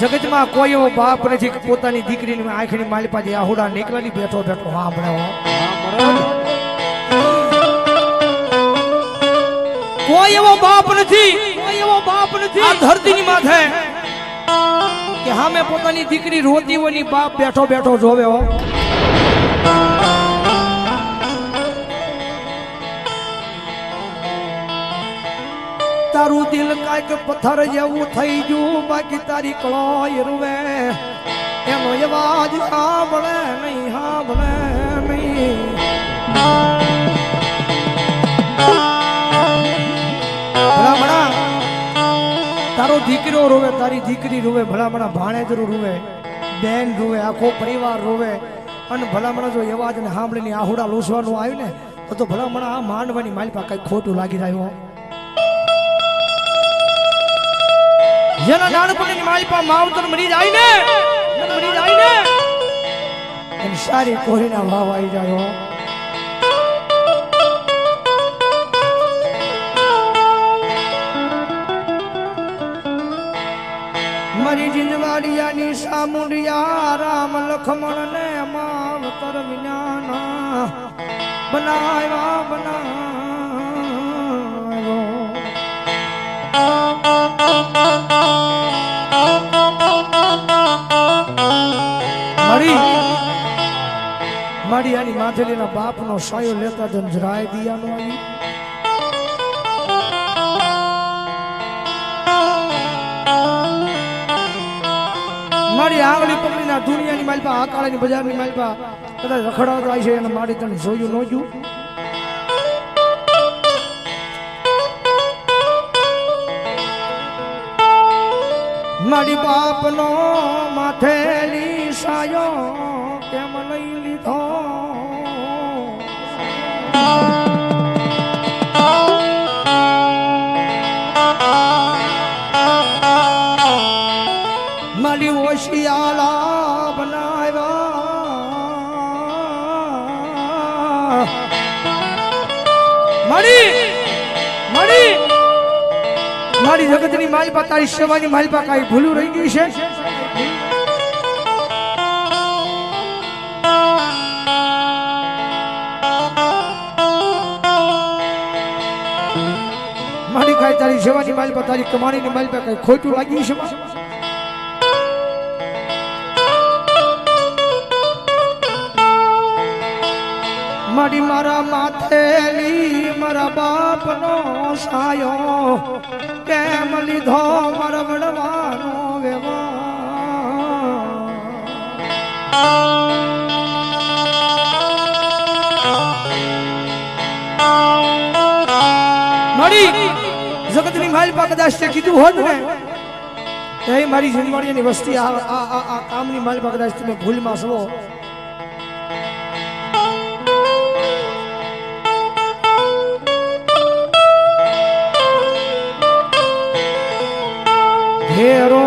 જગતમાં કોઈ એવો બાપ નથી કે પોતાની દીકરીની આંખની માલી પાસે આહુડા નીકળેલી બેઠો બેઠો હા હો. કોઈ એવો બાપ નથી, કોઈ એવો બાપ નથી આ ધરતીની માથે કે સામે પોતાની દીકરી રોતી હોય બાપ બેઠો બેઠો જોવે હો. તારું દિલ કાંઈક પથ્થર જેવું થઈ ગયું. બાકી તારી કળોય રૂવે. એનો અવાજ સાંભળે નહીં સાંભળે નહીં. ભલામણા, તારો દીકરો રોવે, તારી દીકરી રોવે, ભલામણા ભાણેજરું રોવે, બેન રોવે, આખો પરિવાર રોવે. અને ભલામણા જો અવાજ ને સાંભળીને આહુડા લૂસવાનું આવ્યું ને, તો ભલામણા આ માંડવાની માલિપા કઈ ખોટું લાગી રહ્યું જેના નાનપણની માલિપા માવતર મરી જાય ને મરી જાય ને એની સારી કોરીના ભાવ આવી જાય. મારી જીંદવાડિયાની સામુડિયા રામ લખમણ ને માવતર વિજ્ઞાન બનાવ્યા, બનાવ્યો મારી માથેલીના બાપનો સાયો લેતા જન જરાય દિયાનો આવી. મારી આંગળી પકડીના દુનિયાની માલપા, આ કાળાની બજારની માલપા કદાચ રખડાવતા આવી છે અને મારી તને જોયું ન મારી બાપનો માથેલી સાયો કેમ લઈ લીધો? મારી ઓશિયાલા બનાવ્યા. મળી મારી મારી જગતની માલપા તારી સેવાની માલિપા કાંઈ ભૂલું રહી ગયું છે? મારી કાંઈ તારી સેવાની માલપા તારી કમાણીની માલપા કાંઈ ખોટું લાગ્યું છે? મારી મારા માથેલી, મારા બાપનો સાયો. કેમ લીધો મારા વડવાનો વ્યવહાર? મારી જગતની ની પા કદાચ તે કીધું હોત ને એ મારી જિંદવાડીની વસ્તી આ આ આ- આ કામની માલ પા કદાચ તમે ભૂલમાં છો. ઘેરો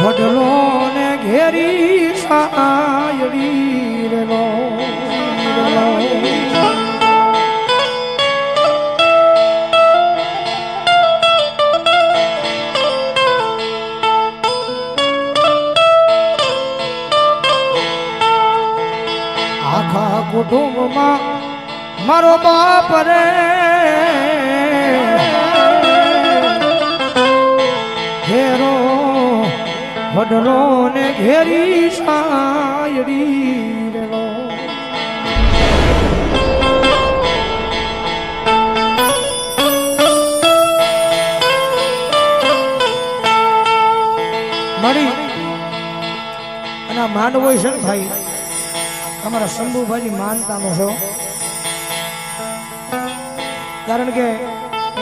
વડલો ને ઘેરી સાયડી રેલો. આખા કુટુંબમાં મારો બાપ રે. વડલો ને ઘેરી સાયડી રેલો મારી અને માનવો છે ને ભાઈ અમારા શંભુભાઈની માનતાનો છો. કારણ કે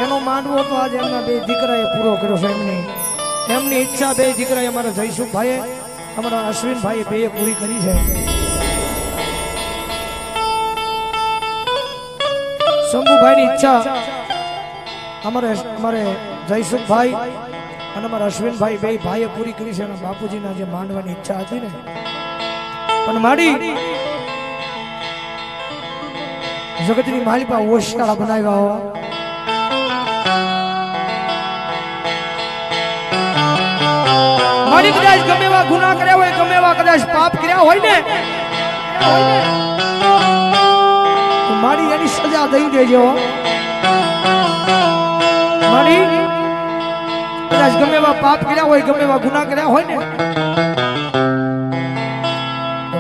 એનો માનવો તો આજે એમના બે દીકરાએ પૂરો કર્યો છે એમની. એમની ઈચ્છા બે દીકરાએ અમારા જયસુખભાઈએ, અમારા અશ્વિનભાઈએ બેએ પૂરી કરી છે. શંભુભાઈની ઈચ્છા અમારે અમારે જયસુખભાઈ અને અમારા અશ્વિનભાઈ બે ભાઈએ પૂરી કરી છે અને બાપુજીના જે માંડવાની ઈચ્છા હતી ને. પણ માડી જગતની માલિકા ઓશિયાળા બનાવ્યા હો. ગુના કર્યા હોય, ગમે એવા કદાચ પાપ કર્યા હોય ને મારી એની સજા દઈ દેજો. મારી કદાચ ગમે એવા પાપ કર્યા હોય, ગમે એવા ગુના કર્યા હોય ને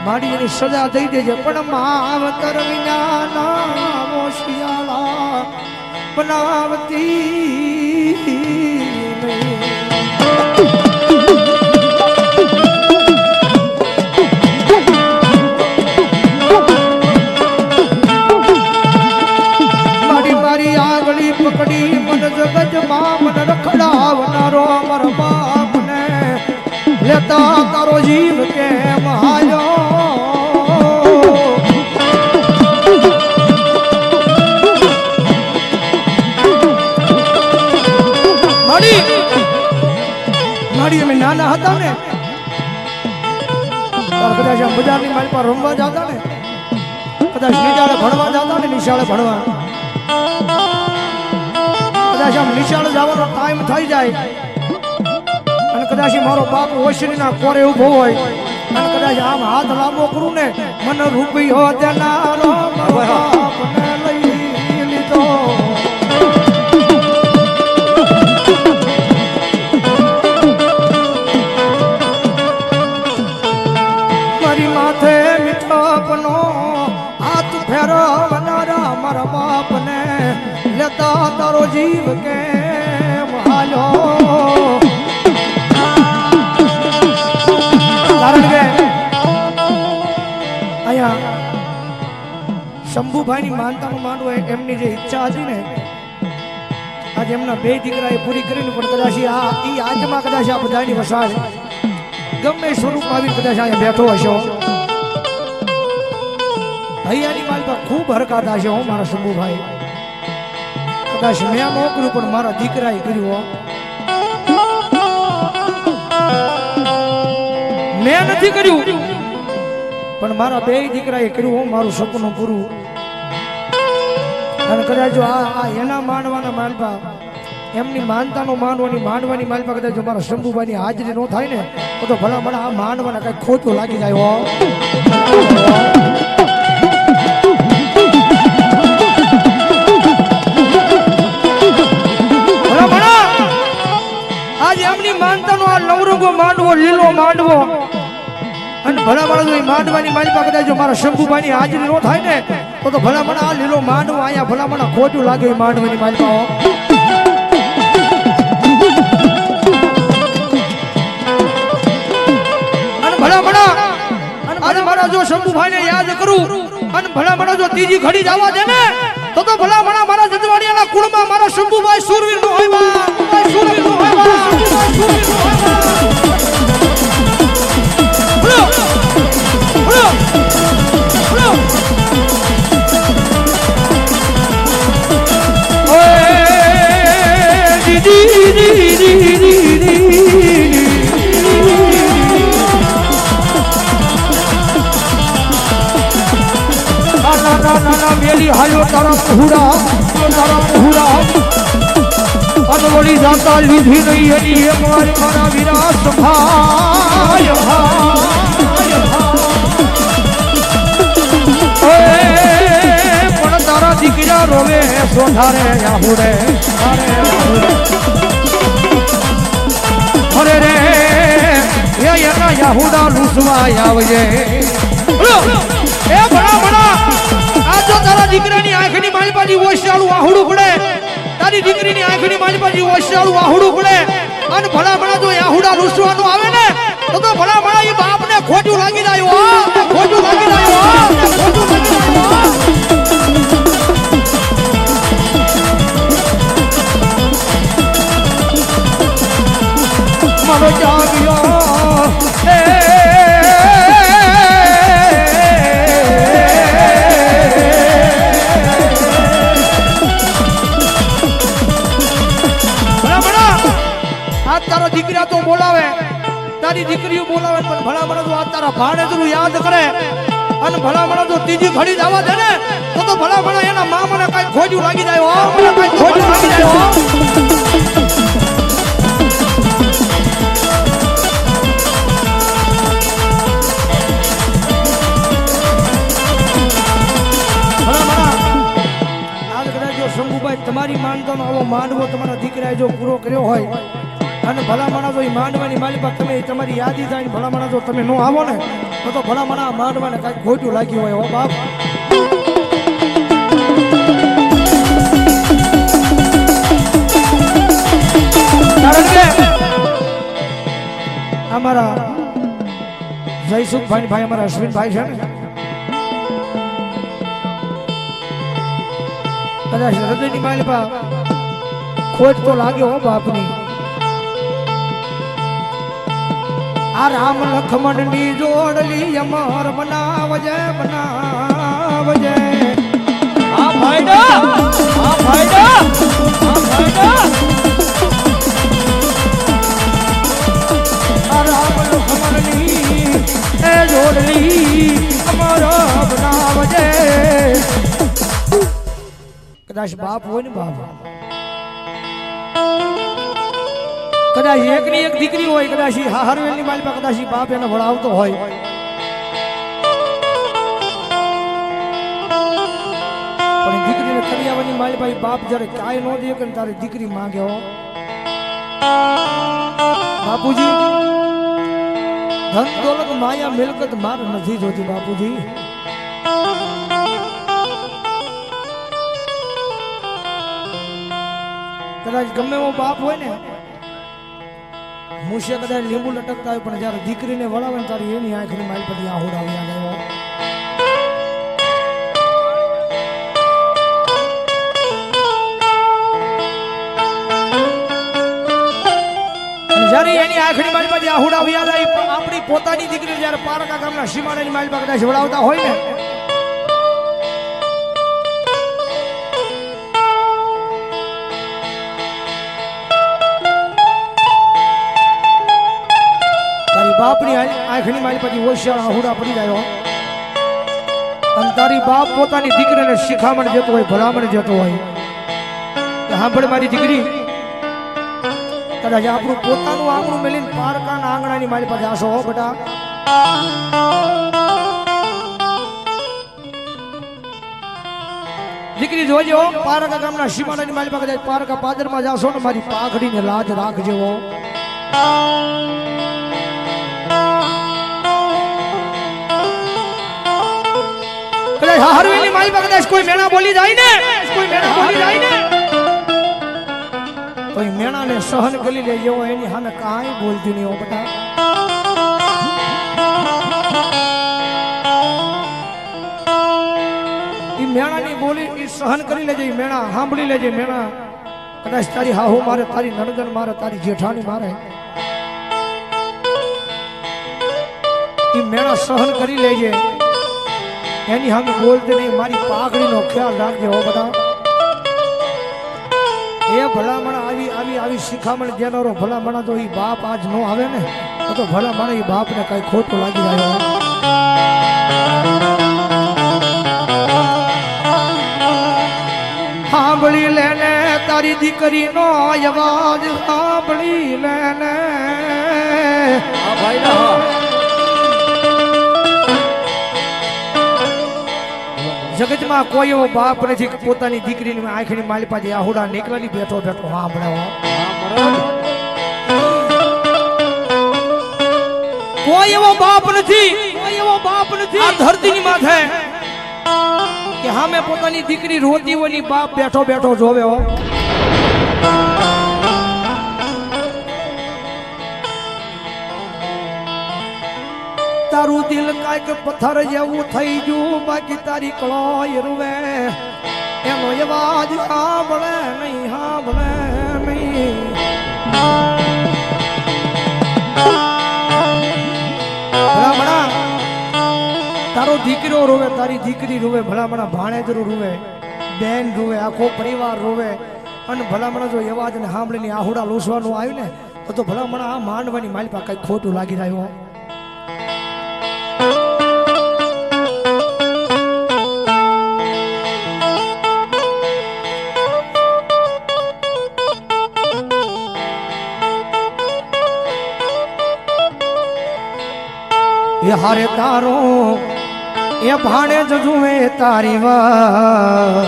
મારી એની સજા દઈ દેજે. પણ માવતર વિના નામો શિયાળા બનાવતી પકડી મન રખડાવનારો અમર બાપ ને. લેતા તારો જીવ કેમ હાલ્યો? નાના હતા ને. બધા કદાચ બજારની મારી પાસે રમવા જતા ને. કદાચ નિશાળે ભણવા જતા ને, નિશાળે ભણવા. કદાચ આમ નિશાળ જવાનો ટાઈમ થઈ જાય. અને કદાચ મારો બાપ ઓશરીના કોરે ઊભો હોય. અને કદાચ આમ હાથ લાંબો કરું ને મને રૂપિયો બાપને લઈ લીધો. શંભુભાઈની માનતાનું માનવું એ એમની જે ઈચ્છા હતી ને, આજે એમના બે દીકરા એ પૂરી કરીને પણ કદાચ આ ઈ આજમાં કદાચ આ બધાની વસાડ ગમે સ્વરૂપ આવીને કદાચ અહીંયા બેઠો હશો હૈયાની માલમાં ખૂબ હરકાતા છે હું મારા શંભુભાઈ. કદાચ મેં ન પણ મારા દીકરાએ કર્યું મેં નથી કર્યું. પણ મારા બે દીકરાએ કર્યું હું, મારું સપનું પૂરું. અને કદાચ આ આ એના માનવાના માલપા. એમની માનતાનો માનવાની માંડવાની માલપા કદાચ જો મારા શંભુભાઈની હાજરી ન થાય ને, તો ભલા ભલા આ માંડવાના કઈ ખોટું લાગી જાય હો. આજ એમની માનતાનો આ નવરંગો માંડવો, લીલો માંડવો. અને ભલામણ ભલા જો માંડવાની મારી પાસે જો મારા શંભુભાઈની હાજરી ન થાય ને, તો તો ભલામણ ભલા આ લીલો માંડવો અહીંયા ભલામણ ભલા ખોટું લાગે માંડવાની મારી પાસે જો શંભુભાઈને યાદ કરું, અને ભલા ભલા જો ત્રીજી ઘડી જવા દે ને તો તો ભલા ભલા મારા જજવાડિયાના કુળમાં મારા શંભુભાઈ સુરવીર નો હોય સુરવીર નો હોય જાતા લીધી નહીં એની એ મારી મારા વિરાટ ઓય, પણ તારા દીકરા રોવે સોઢારે યાહુડે અરે રે એ એના યાહુડા લૂસવા આવજે એ ભણા ભણા આ જો તારા દીકરાની આંખની માલપાજી ઓશિયાળું આહુડું પડે. તારી દીકરીની આંખની માલપાજી ઓશિયાળું આહુડું પડે. અને ભલા ભલા જો આહુડા રૂસવાનું આવે ને, તો તો ભલા ભલા એ બાપને ખોટું લાગી જાય ખોટું લાગી જાય ખોટું લાગી જાય દીકરીઓ બોલાવે પણ ભલામણ જો આ તારા ભાડેજનું યાદ કરે. અને ભલામણ જો ત્રીજી ઘડી જ દે ને, તો તો ભલામણ એના મા કઈ ખોજું લાગી જાય હો. મને કઈ ખોજું લાગી જાય હો. તમારી માનતાનો આવો માંડવો તમારા દીકરા જો પૂરો કર્યો હોય અને ભલા માણસો એ માંડવાની માલિકા તમે તમારી યાદી થાય ને માણસો તમે ન આવો ને, તો તો ભલામણા માંડવાને કાંઈક ખોટું લાગ્યું હોય હો બાપ. અમારા જયસુખભાઈ ભાઈ, અમારા અશ્વિનભાઈ છે ને. કદાચ હૃદયની માલિકા ખોટ તો લાગ્યો હો બાપની. આ રામ લખમણની જોડલી અમર બનાવજે બનાવજે. આ ભાઈડા આ ભાઈડા આ ભાઈડા. આ રામ લખમણની એ જોડલી અમર બનાવજે. કદાચ બાપ હોય ને બાપ. કદાચ એક ની એક દીકરી હોય, કદાચ માલ માલિકા, કદાચ બાપ એને વળાવતો હોય. પણ દીકરીને કરિયાવાની માલિકા બાપ જ્યારે કાંઈ ન દે કે તારે દીકરી માંગે હો. બાપુજી ધન દોલત માયા મિલકત માર નથી જોતી બાપુજી. કદાચ ગમે એવો બાપ હોય ને મુશે કદાચ લીંબુ લટકતા હોય, પણ જ્યારે દીકરીને વળાવે ને તારી એની આંખની માલ પછી આહુડા આવ્યા ગયો જ્યારે એની આંખની માલ પછી આહુડા આવ્યા જાય આપણી પોતાની દીકરી જ્યારે પારકા ગામના સીમાડાની માલ કદાચ વળાવતા હોય ને બાપની આંખની મારી પછી હોશિયાર આહુડા પડી ગયો. અને તારી બાપ પોતાની દીકરીને શિખામણ જતો હોય, ભલામણ જતો હોય. સાંભળ મારી દીકરી. કદાચ આપણું પોતાનું આંગણું મેલીને પારકાના આંગણાની મારી પાસે આશો હો બેટા. દીકરી જોજો પારકા ગામના સીમાડાની મારી પાસે પારકા પાદરમાં જાશો ને મારી પાઘડીને લાજ રાખજો હો. કદાચ હારવેલી મારી પાસે કોઈ મેણા બોલી જાય ને? કોઈ મેણા બોલી જાય ને? કોઈ મેણાને સહન કરી લે જેવો એની સામે કાંઈ બોલતી નહીં હો બેટા. ઈ મેણાની બોલી ઈ સહન કરી લેજે ઈ મેણા સાંભળી લેજે, મેણા. કદાચ તારી હાહુ મારે, તારી નણગન મારે, તારી જેઠાણી મારે. ઈ મેણા સહન કરી લેજે. એની સામે બોલતી નહીં મારી પાઘડીનો ખ્યાલ રાખજે હો બધા. એ ભલામણ આવી આવી આવી શિખામણ દેનારો ભલામણા તો એ બાપ આજ નો આવે ને, તો ભલામણ એ બાપને કઈ ખોટું લાગી જાય. સાંભળી લેને તારી દીકરીનો અવાજ સાંભળી લેને આ જગતમાં કોઈ એવો બાપ નથી કે પોતાની દીકરીની આંખની માલી પાસે આહુડા નીકળેલી બેઠો બેઠો હો. કોઈ એવો બાપ નથી, કોઈ એવો બાપ નથી આ ધરતીની માથે કે સામે પોતાની દીકરી રોતી હોય બાપ બેઠો બેઠો જોવે હો તારું દિલ કાંઈક પથ્થર જેવું થઈ ગયું. બાકી તારી કળોય રૂવે. એનો અવાજ સાંભળે નહીં સાંભળે નહીં. ભલામણા, તારો દીકરો રોવે, તારી દીકરી રોવે, ભલામણા ભાણેજરો રોવે, બેન રોવે, આખો પરિવાર રોવે. અને ભલામણા જો અવાજ ને સાંભળીને આહુડા લૂસવાનું આવ્યું ને, તો ભલામણા આ માંડવાની માલિકા કઈ ખોટું લાગી જાય એ હારે તારો, એ ભાણે જુએ તારી વા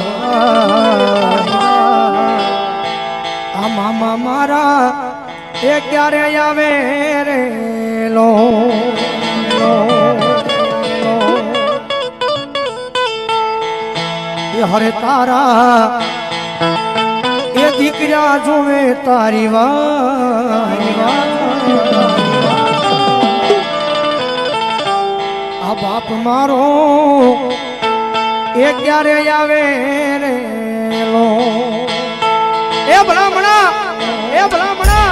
આ મામા મારા, એ ક્યારે આવે રે લો? હરે તારા, એ દીકરા જોવે તારી વારી બાપ મારો, એ ક્યારે આવે રે એ ભલામણા એ ભલામણા,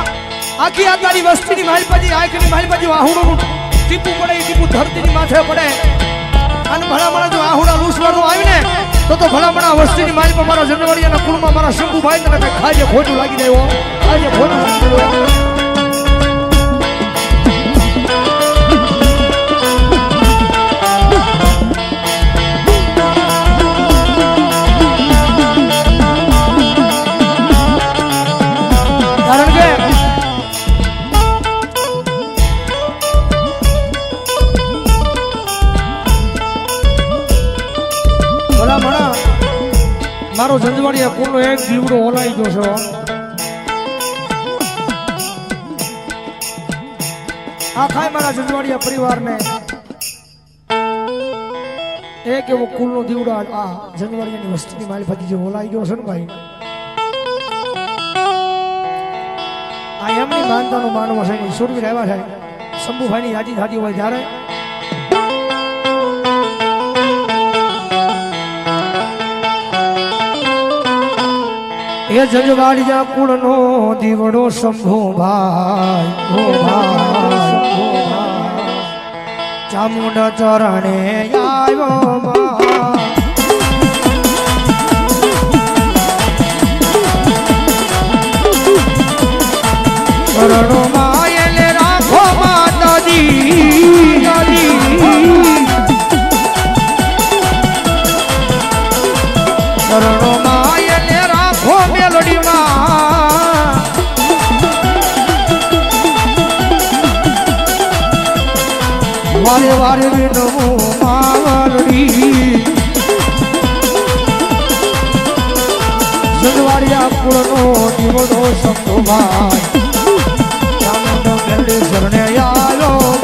આખી આ તારી વસ્તીની માલપાજી આંખની માલપાજી આહુડોનું ટીપું પડે, એ ટીપું ધરતીની માથે પડે. અને ભલામણા જો આહુડા લૂસવાનું આવ્યું ને તો તો ભલામણા વસ્તીની માલપા મારા અને કુળમાં મારા શંભુભાઈ તને ખાજે ખોટું લાગી જાય ખાજે ખોટું લાગી જાય મારો જંજવાડિયા કુલનો એક જીવડો ઓલાઈ ગયો છે. આખાય મારા જંજવાડિયા પરિવારને. એક એવો કુલનો દીવડો આ જંજવાડિયાની વસ્તીની માલફતી જે ઓલાઈ ગયો છે ને ભાઈ. આ એમની માનતાનું માનવો કે સુરવીર આવ્યા છે. શંભુભાઈની યાદી થતી હોય ત્યારે એ જજવાડિયા કુળનો દીવડો હો ભાઈ, હો ભાઈ. ચામુંડા ચરણે આવ્યો માં ચરણો વારે વારે વિનમું માવલડી જગવાડિયા કુળનો દીવડો ચામુંડ મેલડી શરણે આવ્યો